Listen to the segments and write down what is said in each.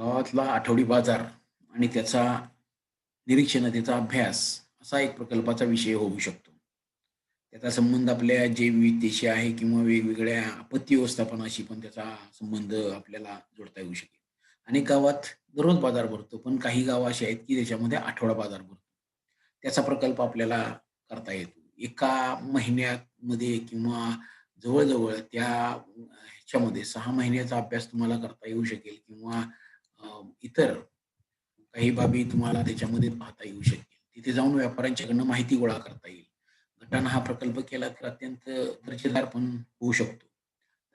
गावातला आठवडी बाजार आणि त्याचा निरीक्षण, त्याचा अभ्यास असा एक प्रकल्पाचा विषय होऊ शकतो. त्याचा संबंध आपल्या जैवविविधतेशी आहे किंवा वेगवेगळ्या आपत्ती व्यवस्थापनाशी पण त्याचा संबंध आपल्याला जोडता येऊ शकेल. अनेक गावात दररोज बाजार भरतो, पण काही गावं अशी आहेत, की त्याच्यामध्ये आठवडा बाजार भरतो. त्याचा प्रकल्प आपल्याला करता येतो. एका महिन्यामध्ये किंवा जवळजवळ त्या ह्याच्यामध्ये सहा महिन्याचा अभ्यास तुम्हाला करता येऊ शकेल किंवा इतर काही बाबी तुम्हाला त्याच्यामध्ये पाहता येऊ शकतील. तिथे जाऊन व्यापाऱ्यांच्याकडनं माहिती गोळा करता येईल. गटानं हा प्रकल्प केला तर अत्यंत दर्जेदार पण होऊ शकतो.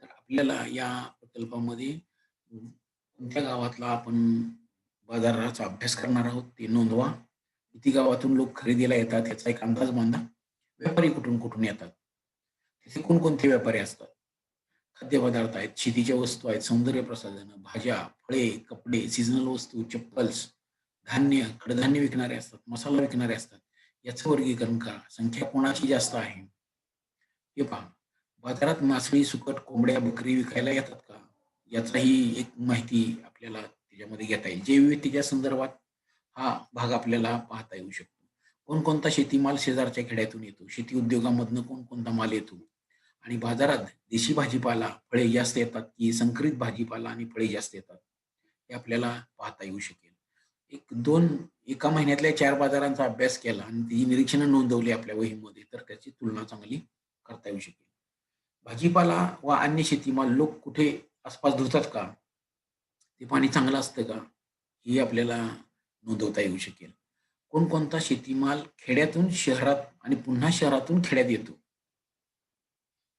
तर आपल्याला या प्रकल्पामध्ये कोणत्या गावातला आपण बाजाराचा अभ्यास करणार आहोत ते नोंदवा. किती गावातून लोक खरेदीला येतात याचा एक अंदाज बांधा. व्यापारी कुठून-कुठून येतात. तिथे कोणकोणते व्यापारी असतात. खाद्यपदार्थ आहेत, शेतीच्या वस्तू आहेत, सौंदर्य प्रसाधनं, भाज्या, फळे, कपडे, सीझनल वस्तू, चप्पल्स, धान्य, कडधान्य विकणारे असतात, मसाला विकणारे असतात. याचं वर्गीकरण करा. संख्या कोणाची जास्त आहे? हे पहा. बाजारात मासळी, सुकट, कोंबड्या, बकरी विकायला येतात का? याचाही एक माहिती आपल्याला त्याच्यामध्ये घेता येईल. जैवविविधतेच्या संदर्भात हा भाग आपल्याला पाहता येऊ शकतो. कोणकोणता शेतीमाल शेजारच्या खेड्यातून येतो? शेती उद्योगामधनं कोणकोणता माल येतो? आणि बाजारात देशी भाजीपाला, फळे जास्त येतात की संकरित भाजीपाला आणि फळे जास्त येतात? हे आपल्याला पाहता येऊ शकेल. एक दोन एका महिन्यातल्या चार बाजारांचा अभ्यास केला आणि ती निरीक्षणं नोंदवली आपल्या वहीमध्ये, तर त्याची तुलना चांगली करता येऊ शकेल. भाजीपाला व अन्य शेतीमाल लोक कुठे आसपास धुतात का? ते पाणी चांगलं असतं का? हे आपल्याला नोंदवता येऊ शकेल. कोणकोणता शेतीमाल खेड्यातून शहरात आणि पुन्हा शहरातून खेड्यात येतो?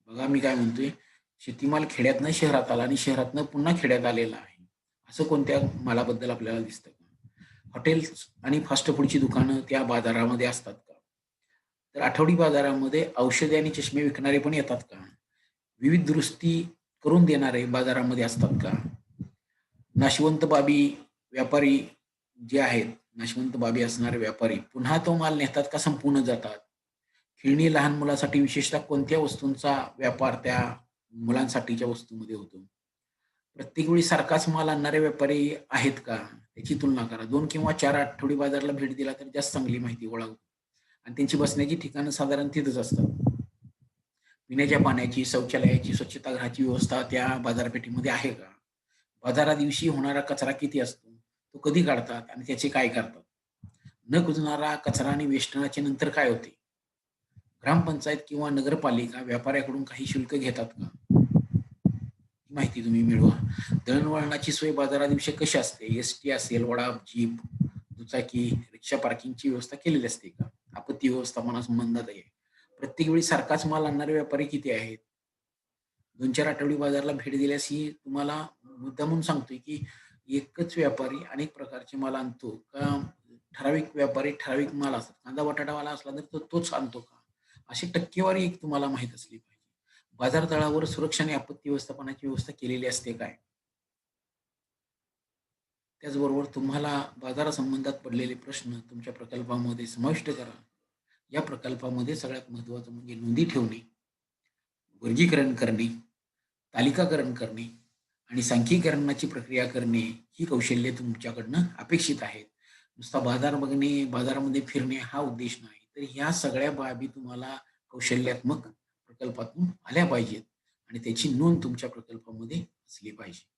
बघा मी काय म्हणतोय, शेतीमाल खेड्यातनं शहरात आला आणि शहरातनं पुन्हा खेड्यात आलेला आहे. असं कोणत्या मालाबद्दल आपल्याला दिसतं का? हॉटेल्स आणि फास्ट फूडची दुकानं त्या बाजारामध्ये असतात का? तर आठवडी बाजारामध्ये औषधे आणि चष्मे विकणारे पण येतात का? विविध दुरुस्ती करून देणारे बाजारामध्ये असतात का? नाशवंत बाबी व्यापारी जे आहेत, नाशवंत बाबी असणारे व्यापारी पुन्हा तो माल नेतात का संपूर्ण जातात? खेळणी लहान मुलासाठी विशेषतः कोणत्या वस्तूंचा व्यापार त्या मुलांसाठीच्या वस्तूमध्ये होतो? प्रत्येक वेळी सारखाच माल आणणारे व्यापारी आहेत का? त्याची तुलना करा. दोन किंवा चार आठवडी बाजाराला भेट दिला तर जास्त चांगली माहिती गोळा आणि त्यांची बसण्याची ठिकाणं साधारण तिथंच असतात. पिण्याच्या पाण्याची, शौचालयाची, स्वच्छतागृहाची व्यवस्था त्या बाजारपेठेमध्ये आहे का? बाजारा दिवशी होणारा कचरा किती असतो? तो कधी काढतात आणि त्याचे काय करतात? न कुजणारा कचरा आणि वेष्टनाचे नंतर काय होते? ग्रामपंचायत किंवा नगरपालिका व्यापाऱ्याकडून काही शुल्क घेतात का? माहिती तुम्ही मिळवा. दळणवळणाची सोय बाजारा दिवशी कशी असते? एस टी असेल, वडा, जीप, दुचाकी, रिक्षा पार्किंगची व्यवस्था केलेली असते का? आपत्ती व्यवस्थापनासंबंधात आहे. प्रत्येक वेळी सारखाच माल आणणारे व्यापारी किती आहेत? 2-4 आठवडी बाजाराला भेट दिल्यास ही तुम्हाला मुद्दामून सांगतोय, की एकच व्यापारी अनेक प्रकारचे माल आणतो का ठराविक व्यापारी ठराविक माल असतात. कांदा बटाटावाला असला तर तो तोच आणतो का? अशी टक्केवारी एक तुम्हाला माहीत असली पाहिजे. बाजार तळावर सुरक्षा आणि आपत्ती व्यवस्थापनाची व्यवस्था केलेली असते काय? त्याचबरोबर तुम्हाला बाजारासंबंधात पडलेले प्रश्न तुमच्या प्रकल्पामध्ये समाविष्ट करा. या प्रकल्पामध्ये सगळ्यात महत्वाचं म्हणजे नोंदी ठेवणे, वर्गीकरण करणे, तालिकाकरण करणे आणि सांख्यीकरणाची प्रक्रिया करणे ही कौशल्ये तुमच्याकडनं अपेक्षित आहेत. नुसता बाजार बघणे, बाजारामध्ये फिरणे हा उद्देश नाही. तर ह्या सगळ्या बाबी तुम्हाला कौशल्यात्मक प्रकल्पातून आल्या पाहिजेत आणि त्याची नोंद तुमच्या प्रकल्पामध्ये असली पाहिजे.